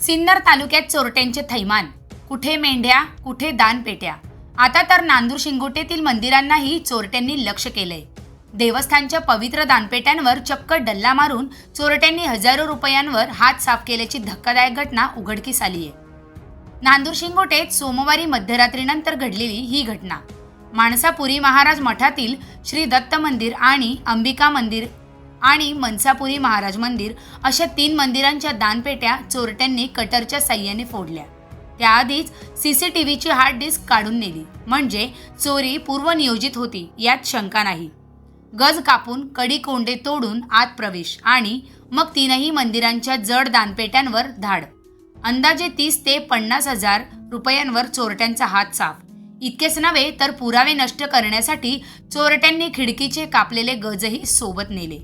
सिन्नर तालुक्यात चोरट्यांचे थैमान. कुठे मेंढ्या कुठे दानपेट्या? आता तर नांदूर शिंगोटेतील मंदिरांनाही चोरट्यांनी लक्ष केलंय. देवस्थानच्या पवित्र दानपेट्यांवर चक्क डल्ला मारून चोरट्यांनी हजारो रुपयांवर हात साफ केल्याची धक्कादायक घटना उघडकीस आली आहे नांदूर शिंगोटेत सोमवारी मध्यरात्रीनंतर घडलेली ही घटना. माणसापुरी महाराज मठातील श्री दत्त मंदिर आणि अंबिका मंदिर आणि मनसापुरी महाराज मंदिर अशा तीन मंदिरांच्या दानपेट्या चोरट्यांनी कटरच्या साह्याने फोडल्या. त्याआधीच सीसीटीव्हीची हार्ड डिस्क काढून नेली. म्हणजे चोरी पूर्वनियोजित होती यात शंका नाही. गज कापून कडी कोंडे तोडून आत प्रवेश आणि मग तीनही मंदिरांच्या जड दानपेट्यांवर धाड. अंदाजे तीस ते पन्नास हजार रुपयांवर चोरट्यांचा हात साफ. इतकेच नव्हे तर पुरावे नष्ट करण्यासाठी चोरट्यांनी खिडकीचे कापलेले गजही सोबत नेले.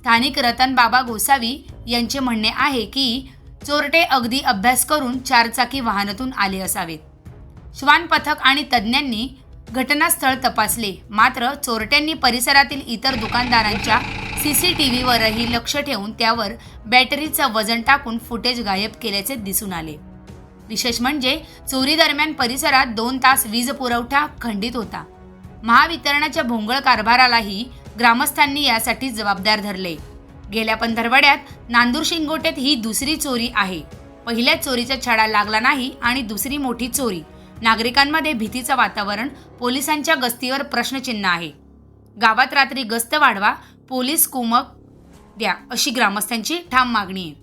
स्थानिक रतन बाबा गोसावी यांचे म्हणणे आहे की चोरटे अगदी अभ्यास करून चारचाकी वाहनातून आले असावेत. श्वान पथक आणि तज्ज्ञांनी घटनास्थळ तपासले. मात्र चोरट्यांनी परिसरातील इतर दुकानदारांच्या सी सी टी व्हीवरही लक्ष ठेवून त्यावर बॅटरीचं वजन टाकून फुटेज गायब केल्याचे दिसून आले. विशेष म्हणजे चोरी दरम्यान परिसरात दोन तास वीज पुरवठा खंडित होता. महावितरणाच्या भोंगळ कारभारालाही ग्रामस्थांनी यासाठी जबाबदार धरले. गेल्या पंधरवड्यात नांदूर शिंगोटेत ही दुसरी चोरी आहे. पहिल्या चोरीचा छडा लागला नाही आणि दुसरी मोठी चोरी. नागरिकांमध्ये भीतीचं वातावरण पोलिसांच्या गस्तीवर प्रश्नचिन्ह आहे. गावात रात्री गस्त वाढवा पोलीस कुमक द्या अशी ग्रामस्थांची ठाम मागणी आहे.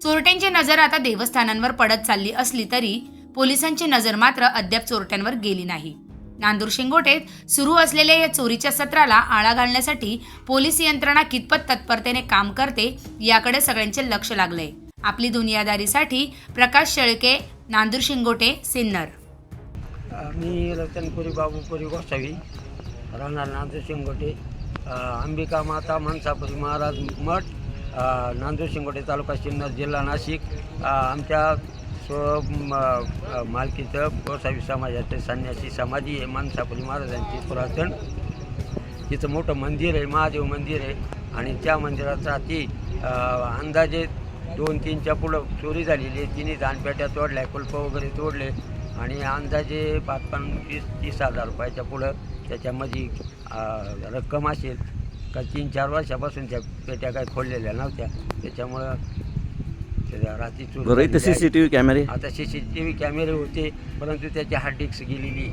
चोरट्यांची नजर आता देवस्थानांवर पडत चालली असली तरी पोलिसांची नजर मात्र अद्याप चोरट्यांवर गेली नाही. नांदूर शिंगोटेत सुरू असलेल्या या चोरीच्या सत्राला आळा घालण्यासाठी पोलीस यंत्रणा कितपत तत्परतेने काम करते याकडे सगळ्यांचे लक्ष लागलंय. आपली दुनियादारीसाठी प्रकाश शेळके नांदूर शिंगोटे सिन्नर. मी रतनपुरी बाबूपुरी गोसावी. राहणार नांदूर शिंगोटे अंबिका माता मनसापुरी महाराज मठ. नांदूर शिंगोटे तालुका सिन्नर जिल्हा नाशिक. आमच्या स्व म, मालकीचं गोसावी समाजाचे संन्यासी समाधी आहे मनसापुरी महाराजांची पुरातन. तिथं मोठं मंदिर आहे महादेव मंदिर आहे. आणि त्या मंदिराचा ती अंदाजे दोन तीनच्या पुढं चोरी झालेली आहे. तिने दानपेट्या तोडल्या कुल्प वगैरे तोडले. आणि अंदाजे पाच पंचवीस तीस हजार रुपयाच्या पुढं त्याच्यामध्ये रक्कम असेल. का तीन चार वर्षापासून त्या पेट्या काही खोललेल्या नव्हत्या. त्याच्यामुळं त्या रात्री चोरी बरं इथं झालेली आहे. सी सी टी व्ही कॅमेरे आता सी सी टी व्ही कॅमेरे होते परंतु त्याची हार्ड डिस्क गेलेली.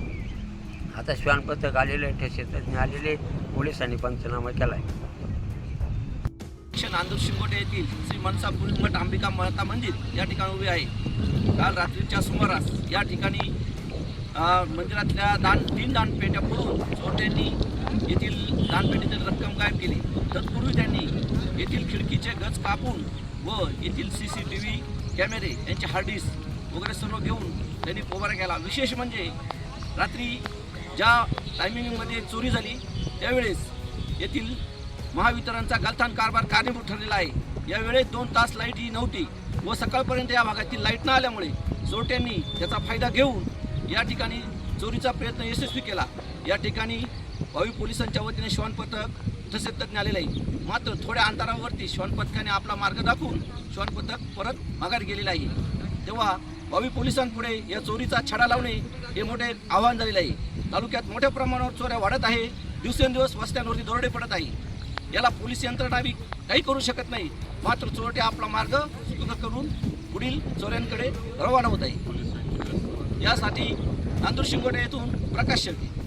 आता श्वान पथक आलेलं आहे ठेसेतज्ञ आलेले पोलिसांनी पंचनामा केला आहे नांदूर शिंगोटे येथील श्री मनसापुरी मठ अंबिका माता मंदिर या ठिकाणी उभे आहे. काल रात्रीच्या सुमारास या ठिकाणी अ, मंदिरातल्या दान तीन दानपेट्या फोडून चोरट्यांनी येथील दानपेटीतील रक्कम गायब केली. तत्पूर्वी त्यांनी येथील खिडकीचे गज कापून व येथील सी सी टी व्ही कॅमेरे यांचे हार्ड डिस्क वगैरे सर्व घेऊन त्यांनी पोबारा केला. विशेष म्हणजे रात्री ज्या टायमिंगमध्ये चोरी झाली त्यावेळेस येथील महावितरणचा गलथान कारभार कारणीभूत ठरलेला आहे. यावेळेस दोन तास लाइट ही नव्हती व सकाळपर्यंत या भागातील लाइट न आल्यामुळे चोरट्यांनी त्याचा फायदा घेऊन या ठिकाणी चोरीचा प्रयत्न यशस्वी केला. या ठिकाणी भावी पोलिसांच्या वतीने श्वान पथक तसेच तज्ञ आलेले आहे मात्र थोड्या अंतरावरती श्वान पथकाने आपला मार्ग दाखवून श्वान पथक परत माघार गेलेलं आहे. तेव्हा भावी पोलिसांपुढे या चोरीचा छडा लावणे हे मोठे आव्हान झालेलं आहे. तालुक्यात मोठ्या प्रमाणावर चोऱ्या वाढत आहे. दिवसेंदिवस वस्त्यांवरती दरोडे पडत आहे. याला पोलीस यंत्रणा काही करू शकत नाही. मात्र चोरटे आपला मार्ग सुकर करून पुढील चोऱ्यांकडे रवाना होत आहे. यासाठी नांदूर शिंगोटे येथून प्रकाश शेळके.